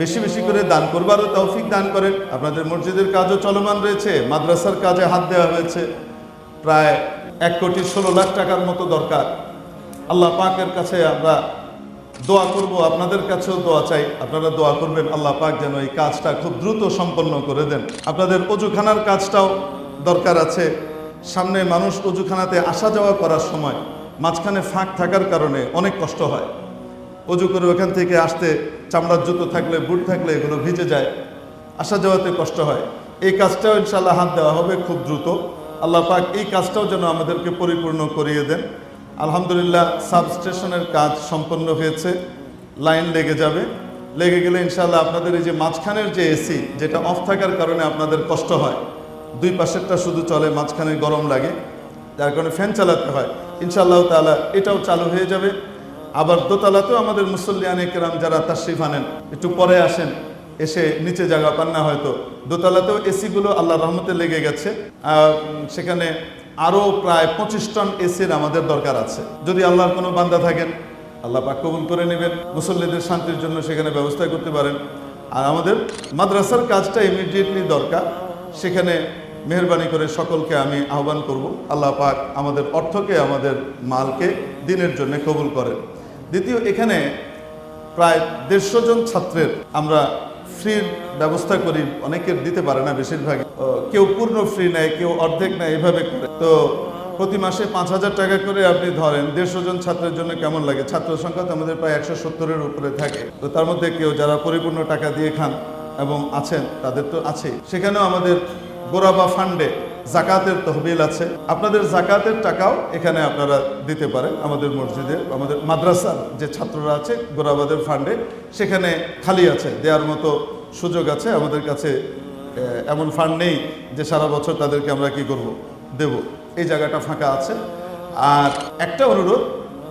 বেশি বেশি করে দান করবারও তৌফিক দান করেন। আপনাদের মসজিদের কাজও চলমান রয়েছে, মাদ্রাসার কাজে হাত দেওয়া হয়েছে। প্রায় এক কোটি ষোলো লাখ টাকার মতো দরকার। আল্লাহ পাকের কাছে আমরা দোয়া করব, আপনাদের কাছেও দোয়া চাই। আপনারা দোয়া করবেন, আল্লাহ পাক যেন এই কাজটা খুব দ্রুত সম্পন্ন করে দেন। আপনাদের অজুখানার কাজটাও দরকার আছে। সামনে মানুষ অজুখানাতে আসা যাওয়া করার সময় মাঝখানে ফাঁক থাকার কারণে অনেক কষ্ট হয়। অজু করে ওখান থেকে আসতে চামড়ার জুতো থাকলে, বুট থাকলে এগুলো ভিজে যায়। আসা যাওয়াতে কষ্ট হয়। এই কাজটাও ইনশাল্লাহ হাত দেওয়া হবে খুব দ্রুত। আল্লাহ পাক এই কাজটাও যেন আমাদেরকে পরিপূর্ণ করিয়ে দেন। আলহামদুলিল্লাহ সাবস্টেশনের কাজ সম্পন্ন হয়েছে। লাইন লেগে যাবে। লেগে গেলে ইনশাল্লাহ আপনাদের এই যে মাঝখানের যে এসি যেটা অফ থাকার কারণে আপনাদের কষ্ট হয়। দুই পাশেরটা শুধু চলে, মাঝখানে গরম লাগে। যার কারণে ফ্যান চালাতে হয়। ইনশাআল্লাহ তাআলা এটাও চালু হয়ে যাবে। আবার দোতলাতেও আমাদের মুসল্লিয়ানে কেরাম যারা তাশরিফ আনেন। একটু পরে আসেন, এসে নিচে জায়গা পান না হয়তো। দোতলাতেও এসিগুলো আল্লাহ রহমতে লেগে গেছে। সেখানে আরও প্রায় পঁচিশ টন এসির আমাদের দরকার আছে। যদি আল্লাহর কোনো বান্দা থাকেন, আল্লাহ পাক কবুল করে নেবেন। মুসল্লিদের শান্তির জন্য সেখানে ব্যবস্থা করতে পারেন। আর আমাদের মাদ্রাসার কাজটা ইমিডিয়েটলি দরকার। সেখানে মেহরবানি করে সকলকে আমি আহ্বান করব। আল্লাহ পাক আমাদের অর্থকে, আমাদের মালকে দিনের জন্য কবুল করেন। দ্বিতীয়, এখানে প্রায় দেড়শো জন ছাত্রের আমরা ফ্রির ব্যবস্থা করি, অনেকের দিতে পারে না বেশিরভাগ। কেউ পূর্ণ ফ্রি নেয়, কেউ অর্ধেক নেয়, এভাবে করে। তো প্রতি মাসে পাঁচ হাজার টাকা করে আপনি ধরেন দেড়শো জন ছাত্রের জন্য কেমন লাগে? ছাত্র সংখ্যা তো আমাদের প্রায় একশো সত্তরের উপরে থাকে। তো তার মধ্যে কেউ যারা পরিপূর্ণ টাকা দিয়ে খান এবং আছেন, তাদের তো আছেই। সেখানেও আমাদের গোরাবা ফান্ডে জাকাতের তহবিল আছে। আপনাদের জাকাতের টাকাও এখানে আপনারা দিতে পারেন আমাদের মসজিদে, আমাদের মাদ্রাসার যে ছাত্ররা আছে, গোরাবাদের ফান্ডে, সেখানে খালি আছে, দেওয়ার মতো সুযোগ আছে। আমাদের কাছে এমন ফান্ড নেই যে সারা বছর তাদেরকে আমরা কি করব, দেব। এই জায়গাটা ফাঁকা আছে। আর একটা অনুরোধ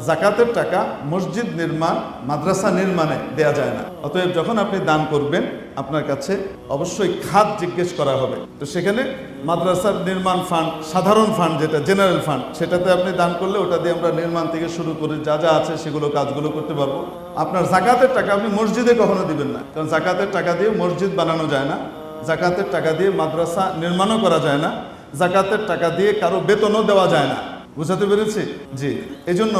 জাকাতের টাকা মসজিদ নির্মাণ, মাদ্রাসা নির্মাণে দেয়া যায় না। অতএব যখন আপনি দান করবেন, আপনার কাছে অবশ্যই খাত জিজ্ঞেস করা হবে। তো সেখানে মাদ্রাসার নির্মাণ ফান্ড সাধারণ ফান্ড যেটা জেনারেল ফান্ড সেটাতে আপনি দান করলে ওটা দিয়ে আমরা নির্মাণ থেকে শুরু করে যা যা আছে সেগুলো কাজগুলো করতে পারব। আপনার জাকাতের টাকা আপনি মসজিদে কখনো দিবেন না। কারণ জাকাতের টাকা দিয়ে মসজিদ বানানো যায় না। জাকাতের টাকা দিয়ে মাদ্রাসা নির্মাণও করা যায় না। জাকাতের টাকা দিয়ে কারও বেতনও দেওয়া যায় না। বুঝাতে পেরেছি? জি। এই জন্য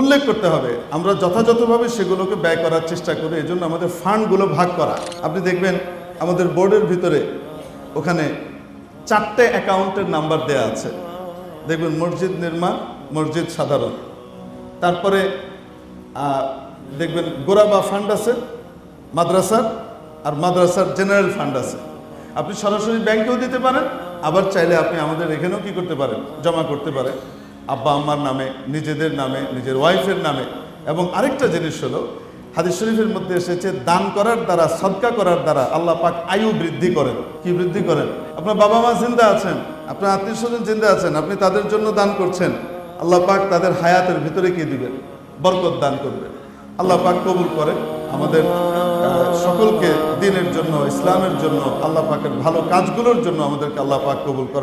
উল্লেখ করতে হবে, আমরা যথাযথভাবে সেগুলোকে ব্যয় করার চেষ্টা করি এই জন্য আমাদের ফান্ডগুলো ভাগ করা। আপনি দেখবেন আমাদের বোর্ডের ভিতরে ওখানে চারটে অ্যাকাউন্টের নাম্বার দেয়া আছে। দেখবেন মসজিদ নির্মাণ, মসজিদ সাধারণ। তারপরে দেখবেন গোরাবা ফান্ড আছে, মাদ্রাসার, আর মাদ্রাসার জেনারেল ফান্ড আছে। আপনি সরাসরি ব্যাংকেও দিতে পারেন, আবার চাইলে আপনি আমাদের এখানেও কি করতে পারেন, জমা করতে পারেন। আব্বা আম্মার নামে, নিজেদের নামে, নিজের ওয়াইফের নামে। এবং আরেকটা জিনিস হলো, হাদিস শরীফের মধ্যে এসেছে, দান করার দ্বারা, সদকা করার দ্বারা আল্লাহ পাক আয়ু বৃদ্ধি করেন। কি বৃদ্ধি করেন? আপনার বাবা মা জিন্দা আছেন, আপনার আত্মীয় স্বজন জিন্দা আছেন, আপনি তাদের জন্য দান করছেন। আল্লাহ পাক তাদের হায়াতের ভিতরে কি দিবেন? বরকত দান করবেন। আল্লাহ পাক কবুল করে আমাদের সকলকে দিনের জন্য, ইসলামের জন্য, আল্লাহ পাকের ভালো কাজগুলোর জন্য আমাদেরকে আল্লাহ পাক কবুল করে